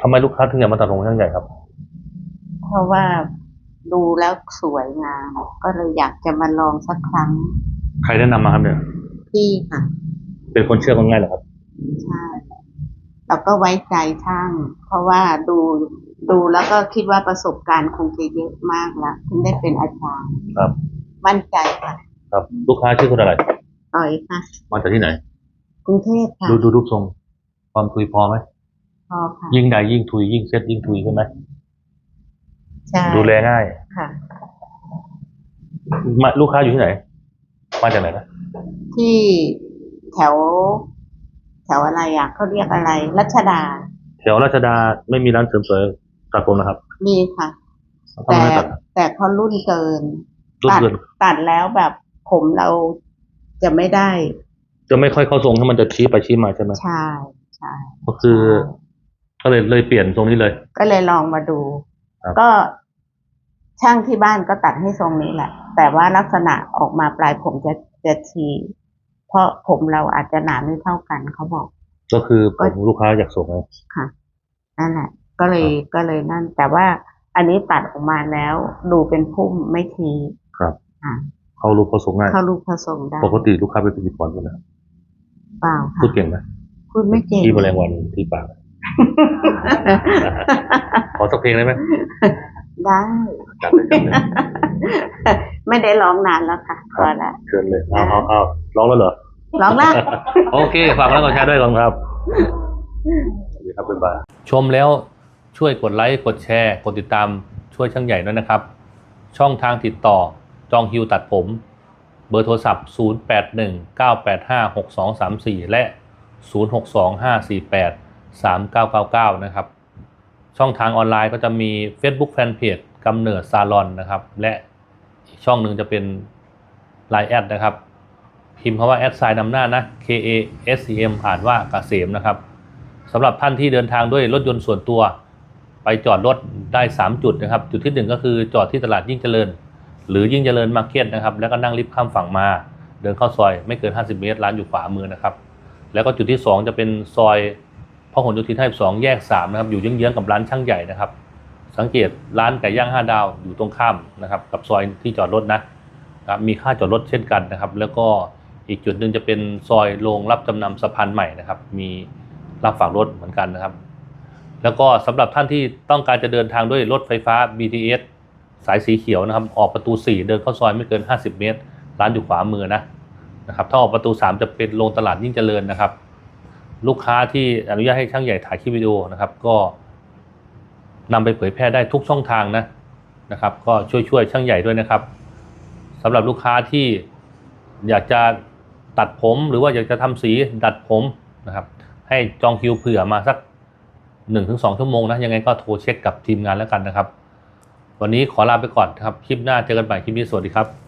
ทำไมลูกค้าถึงอยากมาตัดผมช่างใหญ่ครับ เพราะว่าดูแล้วสวยงาม ก็เลยอยากจะมาลองสักครั้ง ใครแนะนำมาครับเนี่ย พี่ค่ะ เป็นคนเชื่อคนง่ายเหรอครับ ใช่ เราก็ไว้ใจช่าง เพราะว่าดูดูแล้วก็คิดว่าประสบการณ์คงจะเยอะมากแล้วถึงได้เป็นอาจารย์ ครับ มั่นใจค่ะ ครับ ลูกค้าชื่อคนอะไรต่อยค่ะ มาจากที่ไหน กรุงเทพค่ะ ดูดูรูปทรง ความทุยพอไหม พอค่ะ ยิ่งใดยิ่งทุยยิ่งเซ็ตยิ่งทุยใช่ไหมใช่ดูแลง่ายค่ะ มาลูกค้าอยู่ที่ไหน มาจากไหนนะที่แถว แถวอะไรอะเขาเรียกอะไร รัชดา แถวราชดาไม่มีร้านเสริมสวยตัดผมนะครับ มีค่ะ ทำไมแต่ไม่ตัดแต่เขารุ่นเกิน รุ่นตัดเกินตัดแล้วแบบผมเราจะไม่ได้ จะไม่ค่อยเข้าทรงถ้ามันจะชี้ไปชี้มาใช่ไหมใช่ใช่ก็คือ ก็เลยเลยเปลี่ยนทรงนี้เลย ก็เลยลองมาดู ครับ ก็ช่างที่บ้านก็ตัดให้ทรงนี้แหละ แต่ว่าลักษณะออกมาปลายผมจะจะทีเพราะผมเราอาจจะหนาไม่เท่ากันเขาบอก ก็คือผมลูกค้าอยากส่งไง ค่ะนั่นแหละก็เลยก็เลยนั่น แต่ว่าอันนี้ตัดออกมาแล้วดูเป็นพุ่มไม่ทีครับ อะเขารูปเขาส่งง่าย เข้ารูปผสมได้ปกติลูกค้าเป็นพิธีกรคนนะเปล่าค่ะพูดเก่งนะพูดไม่เก่ง ที่แมลงวันที่ปาก ขอสักเพลงได้ไหมได้ จัดเลยจัดเลยไม่ได้ร้องนานแล้วค่ะพอละเชิญเลยเอาเอาเอาร้องแล้วเหรอร้องละโอเคฝากแล้วก็แชร์ด้วยกันครับสวัสดีครับบ๊ายบายชมแล้วช่วยกดไลค์กดแชร์กดติดตามช่วยช่างใหญ่ด้วยนะครับ ช่องทางติดต่อจองฮิวตัดผม เบอร์โทรศัพท์ 0819856234 และ 3999 นะครับ ช่องทางออนไลน์ก็จะมี Facebook Fanpage กำเนิดซาลอนนะครับ และอีกช่องหนึ่งจะเป็น Line แอดนะครับ พิมพ์คำว่าแอดไซน์นำหน้านะ K A S E M อ่านว่ากเกษมนะครับสำหรับท่านที่เดินทางด้วยรถยนต์ส่วนตัว ไปจอดรถได้ 3 จุดนะครับ จุดที่ 1 ก็คือจอดที่ตลาดยิ่งเจริญ หรือยิ่งเจริญมาร์เก็ตนะครับ แล้วก็นั่งลิฟต์ข้ามฝั่งมา เดินเข้าซอยไม่เกิน 50 เมตร ร้านอยู่ขวามือนะครับ แล้วก็จุดที่ 2 จะเป็นซอย พหลโยธิน52แยก3นะครับอยู่เยื้องๆกับร้านช่างใหญ่นะครับ สังเกตร้านไก่ย่าง5ดาวอยู่ตรงข้ามนะครับ กับซอยที่จอดรถนะครับมีค่าจอดรถเช่นกันนะครับ แล้วก็อีกจุดหนึ่งจะเป็นซอยโรงรับจำนำสะพานใหม่นะครับ มีรับฝากรถเหมือนกันนะครับ แล้วก็สำหรับท่านที่ต้องการจะเดินทางด้วยรถไฟฟ้า BTS สายสีเขียวนะครับ ออกประตู 4 เดินเข้าซอยไม่เกิน 50 เมตร ร้านอยู่ขวามือนะนะครับถ้าออกประตู 3 จะเป็นโรงตลาดยิ่งเจริญนะครับ ลูกค้าที่อนุญาตให้ช่างใหญ่ถ่ายคลิปวิดีโอนะครับ ก็นำไปเผยแพร่ได้ทุกช่องทางนะนะครับ ก็ช่วยช่วยช่างใหญ่ด้วยนะครับสำหรับลูกค้าที่อยากจะตัดผมหรือว่าอยากจะทำสีดัดผมนะครับ ให้จองคิวเผื่อมาสัก 1-2 ชั่วโมงนะยังไงก็โทรเช็คกับทีมงานแล้วกันนะครับ วันนี้ขอลาไปก่อนครับ คลิปหน้าเจอกันใหม่คลิปนี้สวัสดีครับ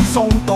ส่งต